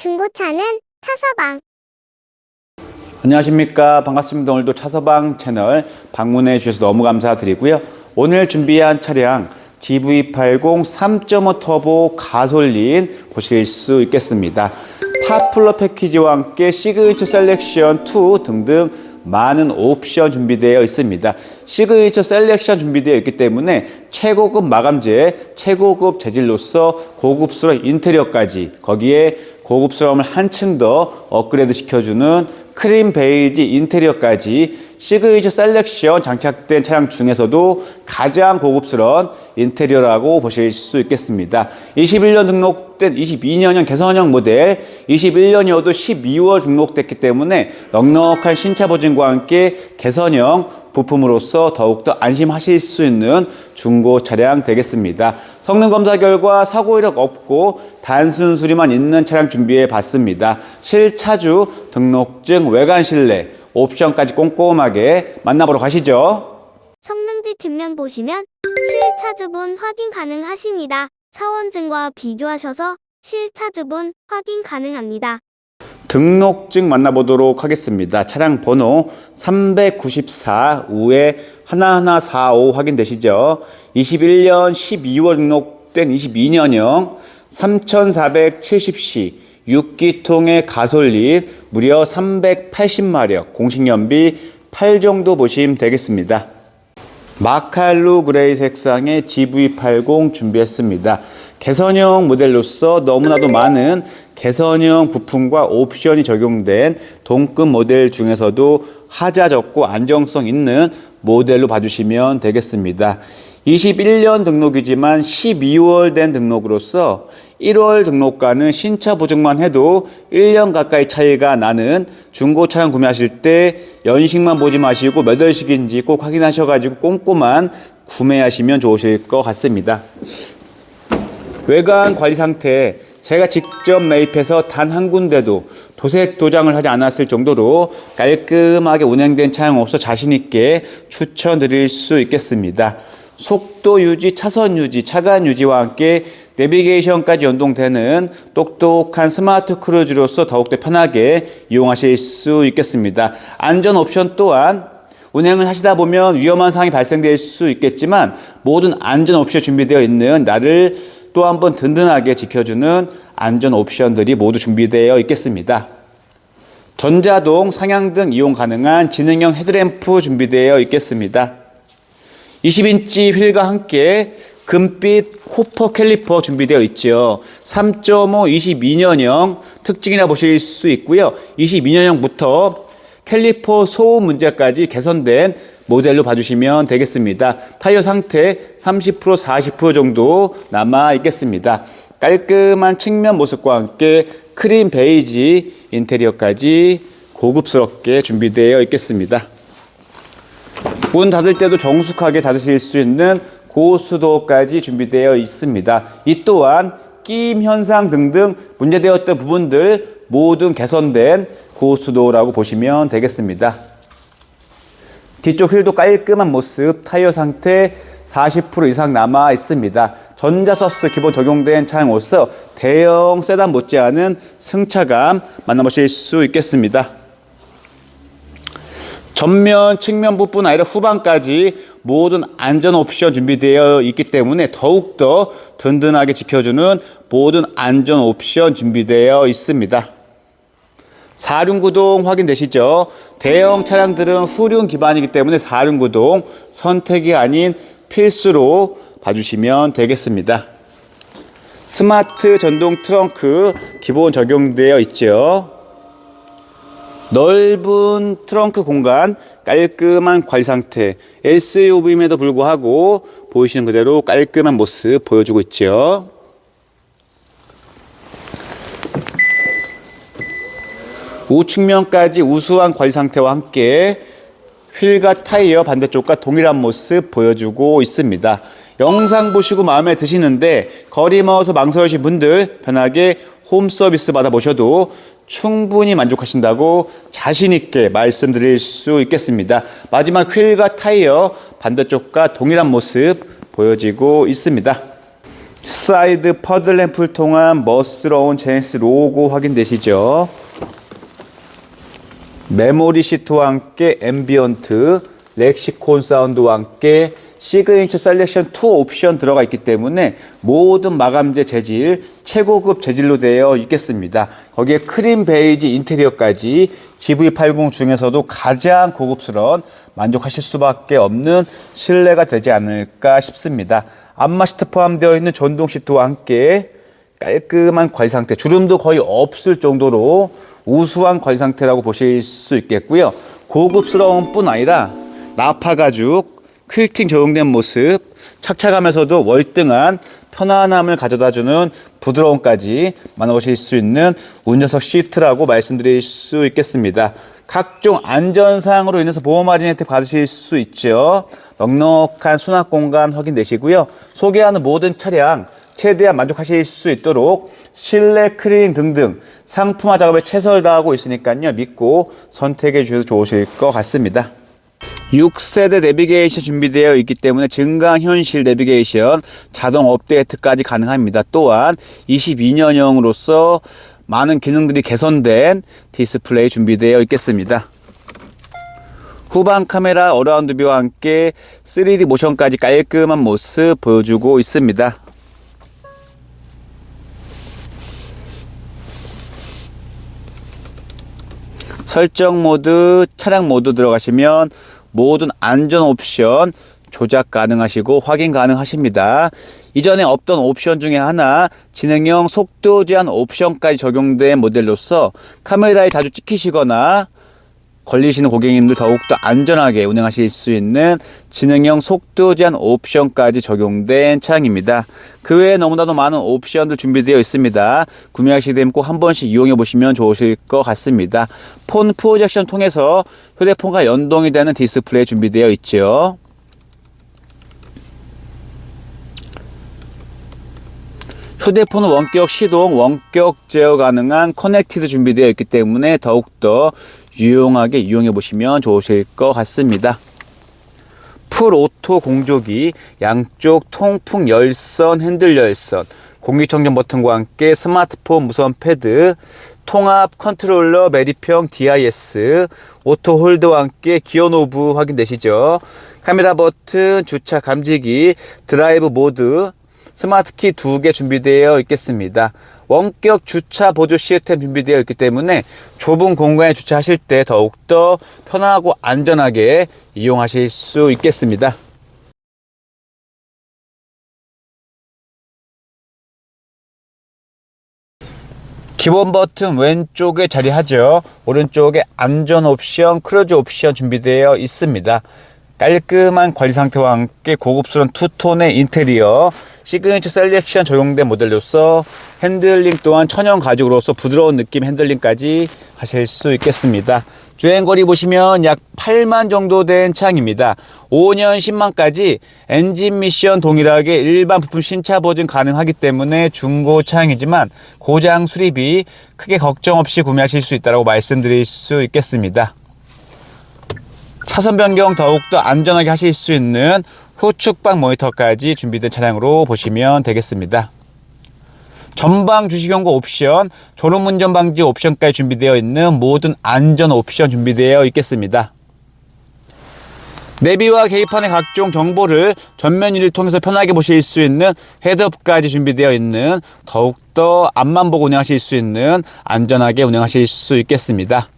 중고차는 차서방. 안녕하십니까. 반갑습니다. 오늘도 차서방 채널 방문해 주셔서 너무 감사드리고요. 오늘 준비한 차량 GV80 3.5 터보 가솔린 보실 수 있겠습니다. 파플러 패키지와 함께 시그니처 셀렉션 2 등등 많은 옵션 준비되어 있습니다. 시그니처 셀렉션 준비되어 있기 때문에 최고급 마감재 최고급 재질로서 고급스러운 인테리어까지 거기에 고급스러움을 한층 더 업그레이드 시켜주는 크림 베이지 인테리어까지 시그니처 셀렉션 장착된 차량 중에서도 가장 고급스러운 인테리어라고 보실 수 있겠습니다. 21년 등록된 22년형 개선형 모델, 21년이어도 12월 등록됐기 때문에 넉넉한 신차 보증과 함께 개선형 부품으로서 더욱더 안심하실 수 있는 중고 차량 되겠습니다. 성능 검사 결과 사고 이력 없고 단순 수리만 있는 차량 준비해 봤습니다. 실차주, 등록증, 외관 실내, 옵션까지 꼼꼼하게 만나보러 가시죠. 성능지 뒷면 보시면 실차주분 확인 가능하십니다. 차원증과 비교하셔서 실차주분 확인 가능합니다. 등록증 만나보도록 하겠습니다. 차량 번호 394 우에 1145 확인되시죠? 21년 12월 등록된 22년형 3470C 6기통의 가솔린 무려 380마력 공식연비 8 정도 보시면 되겠습니다. 마칼루 그레이 색상의 GV80 준비했습니다. 개선형 모델로서 너무나도 많은 개선형 부품과 옵션이 적용된 동급 모델 중에서도 하자 적고 안정성 있는 모델로 봐주시면 되겠습니다. 21년 등록이지만 12월 된 등록으로서 1월 등록과는 신차 보증만 해도 1년 가까이 차이가 나는 중고 차량 구매하실 때 연식만 보지 마시고 몇 월식인지 꼭 확인하셔가지고 꼼꼼한 구매하시면 좋으실 것 같습니다. 외관 관리 상태 제가 직접 매입해서 단 한 군데도 도색 도장을 하지 않았을 정도로 깔끔하게 운행된 차량으로서 자신 있게 추천드릴 수 있겠습니다. 속도 유지, 차선 유지, 차간 유지와 함께 내비게이션까지 연동되는 똑똑한 스마트 크루즈로서 더욱더 편하게 이용하실 수 있겠습니다. 안전 옵션 또한 운행을 하시다 보면 위험한 상황이 발생될 수 있겠지만 모든 안전 옵션 준비되어 있는 나를 또 한 번 든든하게 지켜주는 안전 옵션들이 모두 준비되어 있겠습니다. 전자동 상향등 이용 가능한 지능형 헤드램프 준비되어 있겠습니다. 20인치 휠과 함께 금빛 호퍼 캘리퍼 준비되어 있죠. 3.5 22년형 특징이라 보실 수 있고요. 22년형부터 캘리퍼 소음 문제까지 개선된 모델로 봐주시면 되겠습니다. 타이어 상태 30% 40% 정도 남아 있겠습니다. 깔끔한 측면 모습과 함께 크림 베이지 인테리어까지 고급스럽게 준비되어 있겠습니다. 문 닫을 때도 정숙하게 닫으실 수 있는 고수도까지 준비되어 있습니다. 이 또한 끼임 현상 등등 문제되었던 부분들 모든 개선된 고수도라고 보시면 되겠습니다. 뒤쪽 휠도 깔끔한 모습, 타이어 상태 40% 이상 남아 있습니다. 전자서스 기본 적용된 차량으로서 대형 세단 못지않은 승차감 만나보실 수 있겠습니다. 전면, 측면부뿐 아니라 후방까지 모든 안전 옵션 준비되어 있기 때문에 더욱더 든든하게 지켜주는 모든 안전 옵션 준비되어 있습니다. 사륜구동 확인되시죠? 대형 차량들은 후륜 기반이기 때문에 사륜구동 선택이 아닌 필수로 봐주시면 되겠습니다. 스마트 전동 트렁크 기본 적용되어 있죠. 넓은 트렁크 공간, 깔끔한 관리 상태, SUV임에도 불구하고 보이시는 그대로 깔끔한 모습 보여주고 있죠. 우측면까지 우수한 관리 상태와 함께 휠과 타이어 반대쪽과 동일한 모습 보여주고 있습니다. 영상 보시고 마음에 드시는데 거리 멀어서 망설이신 분들 편하게 홈 서비스 받아보셔도 충분히 만족하신다고 자신있게 말씀드릴 수 있겠습니다. 마지막 휠과 타이어 반대쪽과 동일한 모습 보여지고 있습니다. 사이드 퍼들램프를 통한 멋스러운 제네시스 로고 확인되시죠? 메모리 시트와 함께 앰비언트, 렉시콘 사운드와 함께 시그니처 셀렉션 2 옵션 들어가 있기 때문에 모든 마감재 재질 최고급 재질로 되어 있겠습니다. 거기에 크림 베이지 인테리어까지 GV80 중에서도 가장 고급스러운 만족하실 수밖에 없는 신뢰가 되지 않을까 싶습니다. 안마 시트 포함되어 있는 전동 시트와 함께 깔끔한 관리 상태, 주름도 거의 없을 정도로 우수한 관리 상태라고 보실 수 있겠고요. 고급스러운 뿐 아니라 나파 가죽, 퀼팅 적용된 모습, 착착하면서도 월등한 편안함을 가져다주는 부드러움까지 만나보실 수 있는 운전석 시트라고 말씀드릴 수 있겠습니다. 각종 안전사항으로 인해서 보험 할인 혜택 받으실 수 있죠. 넉넉한 수납 공간 확인되시고요. 소개하는 모든 차량 최대한 만족하실 수 있도록 실내 클리닝 등등 상품화 작업에 최선을 다하고 있으니까요. 믿고 선택해 주셔도 좋으실 것 같습니다. 6세대 내비게이션 준비되어 있기 때문에 증강 현실 내비게이션 자동 업데이트까지 가능합니다. 또한 22년형으로서 많은 기능들이 개선된 디스플레이 준비되어 있겠습니다. 후방 카메라 어라운드 뷰와 함께 3D 모션까지 깔끔한 모습 보여주고 있습니다. 설정 모드, 차량 모드 들어가시면 모든 안전 옵션 조작 가능하시고 확인 가능하십니다. 이전에 없던 옵션 중에 하나 진행형 속도 제한 옵션까지 적용된 모델로서 카메라에 자주 찍히시거나 걸리시는 고객님들 더욱더 안전하게 운행하실 수 있는 지능형 속도 제한 옵션까지 적용된 차량입니다. 그 외에 너무나도 많은 옵션들 준비되어 있습니다. 구매하시게 되면 꼭 한 번씩 이용해 보시면 좋으실 것 같습니다. 폰 프로젝션 통해서 휴대폰과 연동이 되는 디스플레이 준비되어 있죠. 휴대폰은 원격 시동, 원격 제어 가능한 커넥티드 준비되어 있기 때문에 더욱더 유용하게 이용해 보시면 좋으실 것 같습니다. 풀 오토 공조기, 양쪽 통풍 열선, 핸들 열선, 공기청정 버튼과 함께 스마트폰 무선 패드, 통합 컨트롤러 매립형 DIS, 오토 홀드와 함께 기어 노브 확인되시죠? 카메라 버튼, 주차 감지기, 드라이브 모드, 스마트 키 두 개 준비되어 있겠습니다. 원격 주차 보조 시스템 준비되어 있기 때문에 좁은 공간에 주차하실 때 더욱더 편하고 안전하게 이용하실 수 있겠습니다. 기본 버튼 왼쪽에 자리하죠. 오른쪽에 안전 옵션, 크루즈 옵션 준비되어 있습니다. 깔끔한 관리 상태와 함께 고급스러운 투톤의 인테리어, 시그니처 셀렉션 적용된 모델로서 핸들링 또한 천연 가죽으로서 부드러운 느낌 핸들링까지 하실 수 있겠습니다. 주행거리 보시면 약 8만 정도 된 차량입니다. 5년 10만까지 엔진 미션 동일하게 일반 부품 신차 보증 가능하기 때문에 중고 차량이지만 고장 수리비 크게 걱정 없이 구매하실 수 있다고 말씀드릴 수 있겠습니다. 차선 변경 더욱더 안전하게 하실 수 있는 후측방 모니터까지 준비된 차량으로 보시면 되겠습니다. 전방 주시경고 옵션, 졸음운전 방지 옵션까지 준비되어 있는 모든 안전 옵션 준비되어 있겠습니다. 내비와 계기판의 각종 정보를 전면 유리를 통해서 편하게 보실 수 있는 헤드업까지 준비되어 있는 더욱더 앞만 보고 운행하실 수 있는 안전하게 운행하실 수 있겠습니다.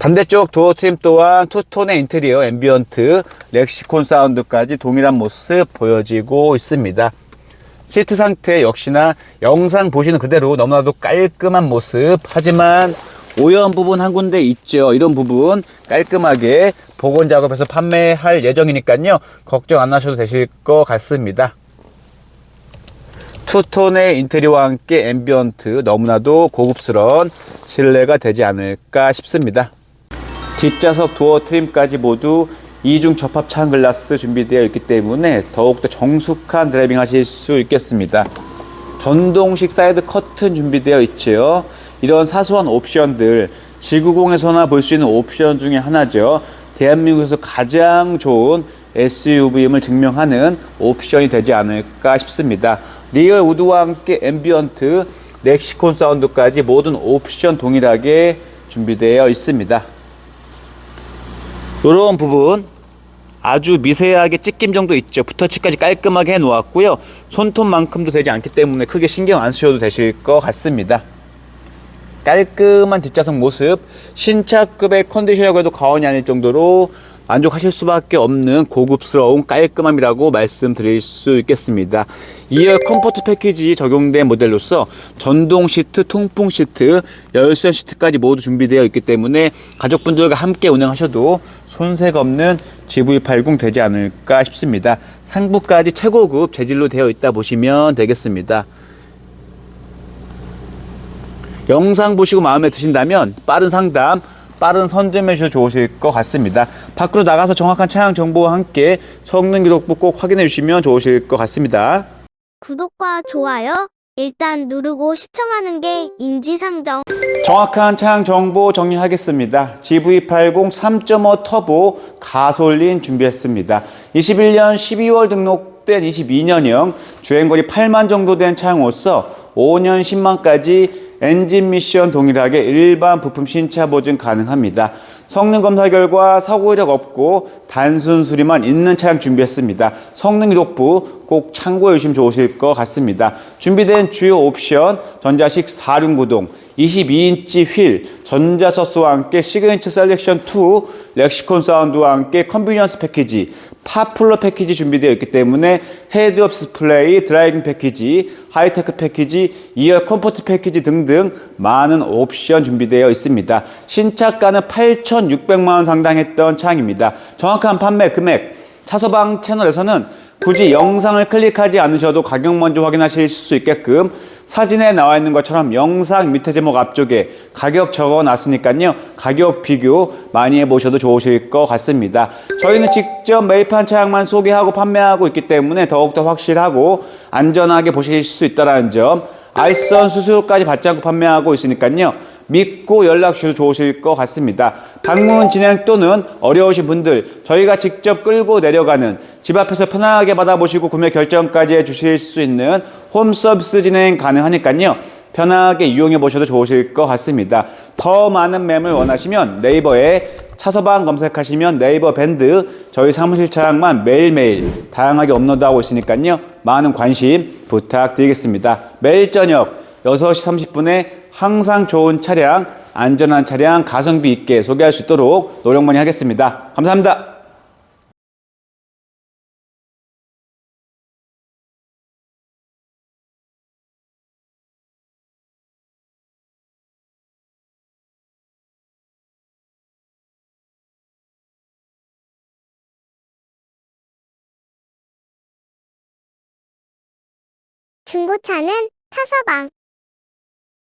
반대쪽 도어 트림 또한 투톤의 인테리어, 앰비언트, 렉시콘 사운드까지 동일한 모습 보여지고 있습니다. 시트 상태 역시나 영상 보시는 그대로 너무나도 깔끔한 모습 하지만 오염 부분 한 군데 있죠. 이런 부분 깔끔하게 복원 작업해서 판매할 예정이니까요. 걱정 안 하셔도 되실 것 같습니다. 투톤의 인테리어와 함께 앰비언트 너무나도 고급스러운 실내가 되지 않을까 싶습니다. 뒷좌석 도어 트림까지 모두 이중 접합 차한 글라스 준비되어 있기 때문에 더욱더 정숙한 드라이빙 하실 수 있겠습니다. 전동식 사이드 커튼 준비되어 있죠. 이런 사소한 옵션들 지구공에서나 볼 수 있는 옵션 중에 하나죠. 대한민국에서 가장 좋은 SUV임을 증명하는 옵션이 되지 않을까 싶습니다. 리어 우드와 함께 앰비언트, 렉시콘 사운드까지 모든 옵션 동일하게 준비되어 있습니다. 이런 부분 아주 미세하게 찢김 정도 있죠. 붓터치까지 깔끔하게 해 놓았고요. 손톱만큼도 되지 않기 때문에 크게 신경 안 쓰셔도 되실 것 같습니다. 깔끔한 뒷좌석 모습, 신차급의 컨디션이라고 해도 과언이 아닐 정도로 만족하실 수밖에 없는 고급스러운 깔끔함이라고 말씀드릴 수 있겠습니다. 2열 컴포트 패키지 적용된 모델로서 전동 시트, 통풍 시트, 열선 시트까지 모두 준비되어 있기 때문에 가족분들과 함께 운행하셔도 손색 없는 GV80 되지 않을까 싶습니다. 상부까지 최고급 재질로 되어 있다 보시면 되겠습니다. 영상 보시고 마음에 드신다면 빠른 상담, 빠른 선점해 주셔도 좋으실 것 같습니다. 밖으로 나가서 정확한 차량 정보와 함께 성능 기록부 꼭 확인해 주시면 좋으실 것 같습니다. 구독과 좋아요 일단 누르고 시청하는 게 인지상정. 정확한 차량 정보 정리하겠습니다. GV80 3.5 터보 가솔린 준비했습니다. 21년 12월 등록된 22년형 주행거리 8만 정도 된 차량으로서 5년 10만까지 엔진 미션 동일하게 일반 부품 신차 보증 가능합니다. 성능 검사 결과 사고 이력 없고 단순 수리만 있는 차량 준비했습니다. 성능 기록부 꼭 참고해 주시면 좋으실 것 같습니다. 준비된 주요 옵션 전자식 4륜 구동 22인치 휠, 전자서스와 함께 시그니처 셀렉션 2, 렉시콘 사운드와 함께 컨비니언스 패키지, 파플러 패키지 준비되어 있기 때문에 헤드업 디스플레이, 드라이빙 패키지, 하이테크 패키지, 2열 컴포트 패키지 등등 많은 옵션 준비되어 있습니다. 신차가는 8,600만 원 상당했던 차량입니다. 정확한 판매 금액, 차서방 채널에서는 굳이 영상을 클릭하지 않으셔도 가격 먼저 확인하실 수 있게끔 사진에 나와 있는 것처럼 영상 밑에 제목 앞쪽에 가격 적어 놨으니까요. 가격 비교 많이 해보셔도 좋으실 것 같습니다. 저희는 직접 매입한 차량만 소개하고 판매하고 있기 때문에 더욱더 확실하고 안전하게 보실 수 있다는 점 알선 수수료까지 받지 않고 판매하고 있으니까요. 믿고 연락 주셔도 좋으실 것 같습니다. 방문 진행 또는 어려우신 분들 저희가 직접 끌고 내려가는 집 앞에서 편하게 받아보시고 구매 결정까지 해주실 수 있는 홈 서비스 진행 가능하니까요. 편하게 이용해 보셔도 좋으실 것 같습니다. 더 많은 매물 원하시면 네이버에 차서방 검색하시면 네이버 밴드 저희 사무실 차량만 매일매일 다양하게 업로드하고 있으니까요. 많은 관심 부탁드리겠습니다. 매일 저녁 6시 30분에 항상 좋은 차량, 안전한 차량 가성비 있게 소개할 수 있도록 노력 많이 하겠습니다. 감사합니다. 중고차는 타서방.